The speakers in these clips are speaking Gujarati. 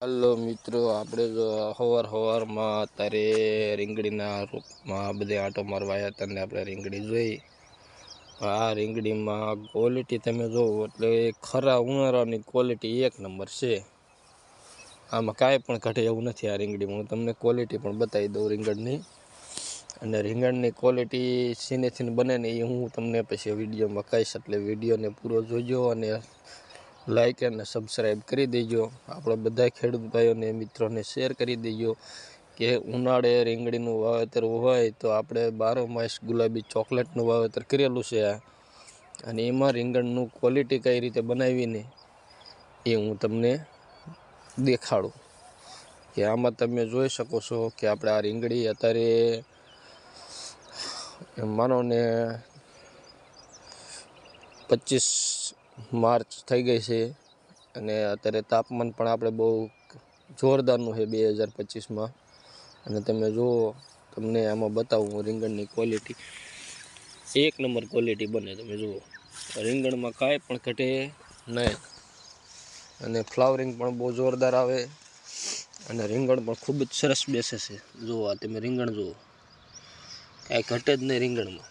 હાલો મિત્રો, આપણે જો સવાર સવારમાં અત્યારે રીંગણીના રૂપમાં બધે આંટો મારવા આવ્યા હતા ને આપણે રીંગણી જોઈ. આ રીંગણીમાં ક્વોલિટી તમે જોવો એટલે ખરા ઉનાળાની ક્વોલિટી એક નંબર છે. આમાં કાંઈ પણ ઘટે એવું નથી આ રીંગણીમાં હું તમને ક્વોલિટી પણ બતાવી દઉં રીંગણની. અને રીંગણની ક્વોલિટી સીનેથી બને ને એ હું તમને પછી વિડીયોમાં કહીશ. એટલે વિડીયોને પૂરો જોજો અને લાઈક અને સબસ્ક્રાઈબ કરી દેજો. આપણે બધા ખેડૂત ભાઈઓને મિત્રોને શેર કરી દેજો કે ઉનાળે રીંગણીનું વાવેતર હોય તો આપણે બારો માસ ગુલાબી ચોકલેટનું વાવેતર કરેલું છે આ. અને એમાં રીંગણનું ક્વોલિટી કઈ રીતે બનાવીને એ હું તમને દેખાડું. કે આમાં તમે જોઈ શકો છો કે આપણે આ રીંગણી અત્યારે, માનો ને પચીસ માર્ચ થઈ ગઈ છે અને અત્યારે તાપમાન પણ આપણે બહુ જોરદારનું છે બે હજાર પચીસમાં. અને તમે જુઓ, તમને આમાં બતાવું હું રીંગણની ક્વોલિટી એક નંબર ક્વોલિટી બને, તમે જુઓ. રીંગણમાં કાંઈ પણ ઘટે નહીં. અને ફ્લાવરિંગ પણ બહુ જોરદાર આવે. અને રીંગણ પણ ખૂબ જ સરસ બેસે છે. જુઓ, આ તમે રીંગણ જુઓ. કાંઈ ઘટે જ નહીં રીંગણમાં.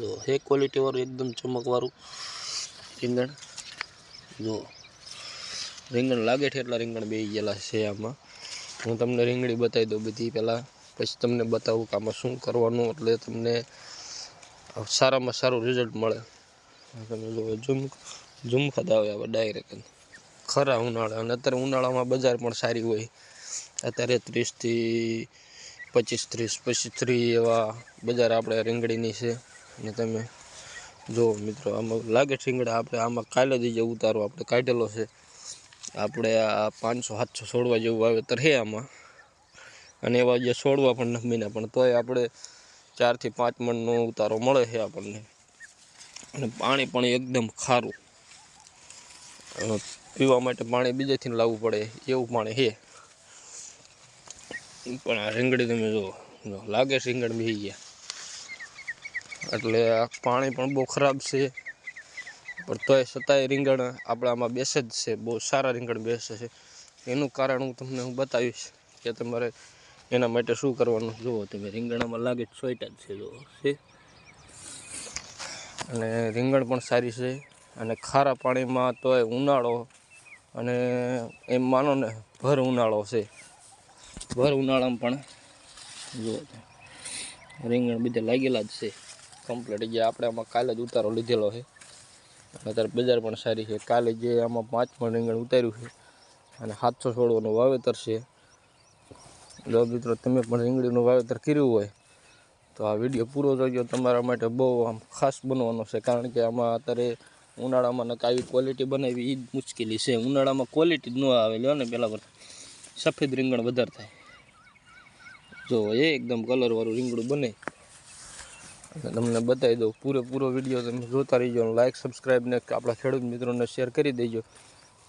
જો હે ક્વોલિટીવાળું એકદમ ચમકવાળું. રીંગણ. જો, રીંગણ લાગે છે એટલા રીંગણ બે ગયેલા છે આમાં. હું તમને રીંગણી બતાવી દઉં બધી પહેલાં. પછી તમને બતાવું કે આમાં શું કરવાનું એટલે તમને સારામાં સારું રિઝલ્ટ મળે. તમે જો, ઝુમ ખાધા હોય આવા ડાયરેક્ટ ખરા ઉનાળા. અને અત્યારે ઉનાળામાં બજાર પણ સારી હોય. અત્યારે ત્રીસથી પચીસ, ત્રીસ પચીસ, ત્રીસ એવા બજાર આપણે રીંગણીની છે. અને તમે જો મિત્રો, આમાં લાગે ઠીંગડા આપણે આમાં કાલે જ ઉતારો આપણે કાઢેલો છે. આપણે આ પાંચસો, સાતસો છોડવા જેવું વાવેતર છે આમાં. અને એવા જે છોડવા પણ નમીને પણ તોય આપણે ચારથી પાંચ મણનો ઉતારો મળે છે આપણને. અને પાણી પણ એકદમ ખારું. પીવા માટે પાણી બીજેથી લાવવું પડે, એવું પાણી છે. પણ આ રીંગણી તમે જો લાગે રીંગણ બી ગયા. એટલે પાણી પણ બહુ ખરાબ છે. પણ તોય છતાંય રીંગણ આપણામાં બેસે જ છે. બહુ સારા રીંગણ બેસે છે. એનું કારણ હું તમને હું બતાવીશ કે તમારે એના માટે શું કરવાનું જુઓ તમે, રીંગણામાં લાગે સોઈટા જ છે. જુઓ, છે. અને રીંગણ પણ સારી છે. અને ખારા પાણીમાં તોય ઉનાળો અને એમ માનો ને ભર ઉનાળો છે. ભર ઉનાળામાં પણ જુઓ. રીંગણ બધે લાગેલા જ છે. કમ્પ્લીટ જે આપણે આમાં કાલે જ ઉતારો લીધેલો છે. અત્યારે બજાર પણ સારી છે. કાલે જે આમાં પાંચ પણ રીંગણ ઉતાર્યું છે અને સાતસો છોડવાનું વાવેતર છે. જો મિત્રો તમે પણ રીંગણીનું વાવેતર કર્યું હોય તો આ વીડિયો પૂરો જોજો. તમારા માટે બહુ આમ ખાસ બનવાનો છે. કારણ કે આમાં અત્યારે ઉનાળામાં નક આવી ક્વોલિટી બનાવી એ જ મુશ્કેલી છે. ઉનાળામાં ક્વોલિટી ન આવે લ્યો ને પહેલાં પર. સફેદ રીંગણ વધારે થાય. જો એકદમ કલરવાળું રીંગણું બને. તમને બતાવી દઉં, પૂરેપૂરો વીડિયો તમે જોતા રહીજો લાઇક સબસ્ક્રાઈબ ને આપણા ખેડૂત મિત્રોને શેર કરી દેજો.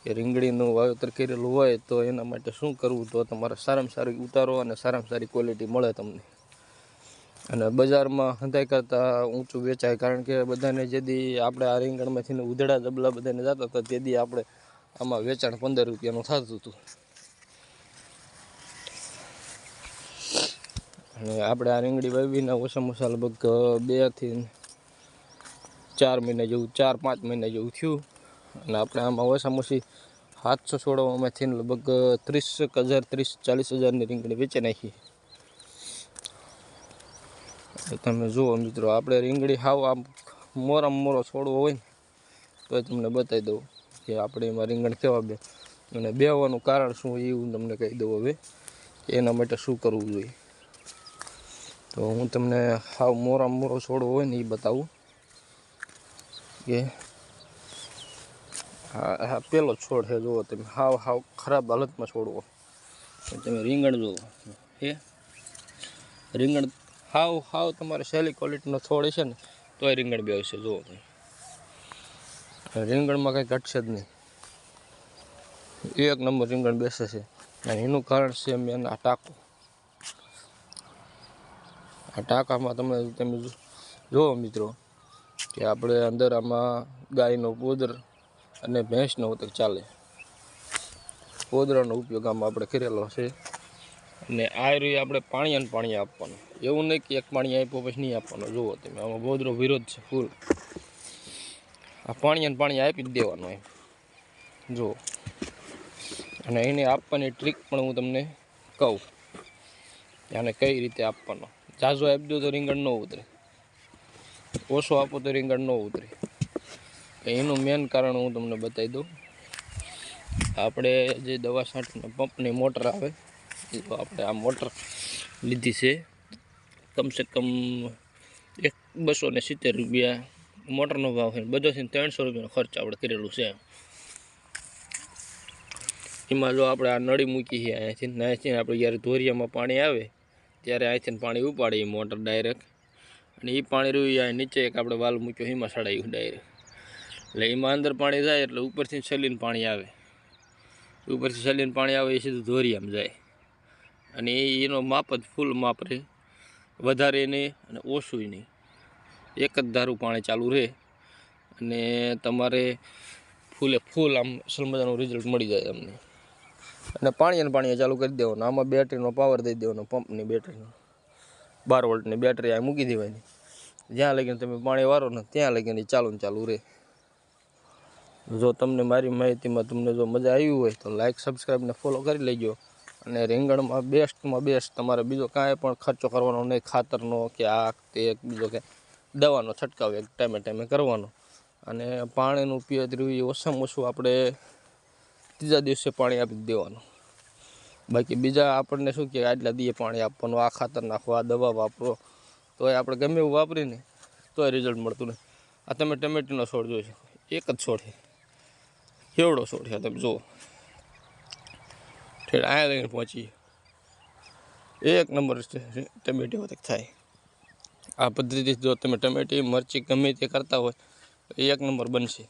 કે રીંગણીનું વાવેતર કરેલું હોય તો એના માટે શું કરવું, તો તમારે સારામાં સારી ઉતારો અને સારામાં સારી ક્વોલિટી મળે તમને. અને બજારમાં હંધાઈ કરતાં ઊંચું વેચાય, કારણ કે બધાને જેદી આપણે આ રીંગણમાંથી ઉધડા જબલા બધાને જતા હતા તેથી આપણે આમાં વેચાણ પંદર રૂપિયાનું થતું હતું. અને આપણે આ રીંગણી વાવીને ઓછામાં ઓછા લગભગ બેથી ચાર મહિના જેવું, ચાર પાંચ મહિના જેવું થયું. અને આપણે આમાં ઓછામાં ઓછી સાતસો છોડવામાંથી લગભગ ત્રીસ હજાર, ત્રીસ ચાલીસ હજારની રીંગણી વેચી નાખી. તમે જુઓ મિત્રો, આપણે રીંગણી હાવ આમ મોરામાં મોરો છોડવો હોય ને તો તમને બતાવી દઉં કે આપણે એમાં રીંગણ કેવા બે. અને બેવાનું કારણ શું એવું તમને કહી દઉં હવે. એના માટે શું કરવું જોઈએ? તો હું તમને હાવ મોરા મોરો છોડો હોય ને એ બતાવું. કે હા પેલો છોડ છે, જુઓ તમે, હાવ હાવ ખરાબ હાલતમાં છોડવો. તમે રીંગણ જુઓ. હે? રીંગણ હાવ હાવ તમારે સહેલી ક્વોલિટીનો છોડ છે ને, તોય રીંગણ બે આવશે જુઓ તમે. રીંગણમાં કંઈ ઘટશે જ નહીં. એક નંબર રીંગણ બેસે છે. અને એનું કારણ છે મેં આ ટાંકો. આ ટાંકામાં તમે તમે જુઓ મિત્રો, કે આપણે અંદર આમાં ગાયનો પોદર અને ભેંસનો ઉતક ચાલે. પોદરાનો ઉપયોગ આમાં આપણે કરેલો છે. અને આ રહી આપણે પાણી અને પાણી આપવાનું. એવું નહીં કે એક પાણી આપ્યો પછી નહીં આપવાનું. જુઓ તમે, આમાં પોદરો વિરોધ છે ફૂલ. આ પાણી અને પાણી આપી જ દેવાનું એમ. જુઓ. અને એને આપવાની ટ્રીક પણ હું તમને કહું આને કઈ રીતે આપવાનો. આપી દો તો રીંગણ ન ઉતરે. ઓછો આપો તો રીંગણ ન ઉતરે. એનું મેન કારણ હું તમને બતાવી દઉં. આપણે જે દવા છાંટીને પંપની મોટર આવે આપણે આ મોટર લીધી છે. કમસે કમ એક બસો ને સિત્તેર રૂપિયા મોટરનો ભાવ છે. બધો છે ત્રણસો રૂપિયાનો ખર્ચ આપણે કરેલું છે. એમાં જો આપણે આ નળી મૂકી છે અહીંયાથી અહીંયાથી આપણે જ્યારે ધોરિયામાં પાણી આવે ત્યારે અહીંથી પાણી ઉપાડીએ મોટર ડાયરેક્ટ અને એ પાણી રહ્યું અહીં નીચે એક આપણે વાલ મૂક્યો એમાં સડાયું ડાયરેક્ટ એટલે એમાં અંદર પાણી જાય એટલે ઉપરથી છલીને પાણી આવે. ઉપરથી છલીને પાણી આવે એ સીધું ધોરિયામાં જાય. અને એનો માપ જ ફૂલ માપ રહે. વધારે નહીં અને ઓછું નહીં. એક જ ધારું પાણી ચાલુ રહે. અને તમારે ફૂલે ફૂલ આમ સલમજાનું રિઝલ્ટ મળી જાય તમને. અને પાણી અને પાણી ચાલુ કરી દેવાનું. આમાં બેટરીનો પાવર દઈ દેવાનો પંપની બેટરીનો. બાર વોલ્ટની બેટરી આ મૂકી દેવાની. જ્યાં લગીને તમે પાણી વારો ને ત્યાં લગીને ચાલુ ને ચાલુ રહે જો તમને મારી માહિતીમાં તમને જો મજા આવી હોય તો લાઇક સબસ્ક્રાઈબને ફોલો કરી લેજો. અને રીંગણમાં બેસ્ટમાં બેસ્ટ તમારે બીજો કાંઈ પણ ખર્ચો કરવાનો નહીં, ખાતરનો કે આ તે બીજો કે દવાનો છંટકાવ એક ટાઈમે ટાઈમે કરવાનો. અને પાણીનું પિયત રહ્યું ઓછામાં ઓછું આપણે ત્રીજા દિવસે પાણી આપી દેવાનું. બાકી બીજા આપણને શું કહેવાય, આટલા દીએ પાણી આપવાનું, આ ખાતર નાખો, આ દવા વાપરો. તો એ આપણે ગમે એવું વાપરીને તોય રિઝલ્ટ મળતું નહીં આ તમે ટમેટીનો છોડ જોઈશો એક જ છોડ છે. કેવડો છોડ છે તમે જુઓ. ઠેર અહીંયા લઈને પહોંચીએ. એક નંબર ટમેટી વખત થાય. આ પદ્ધતિ જો તમે ટમેટી, મરચી ગમે તે કરતા હોય, તો એક નંબર બનશે.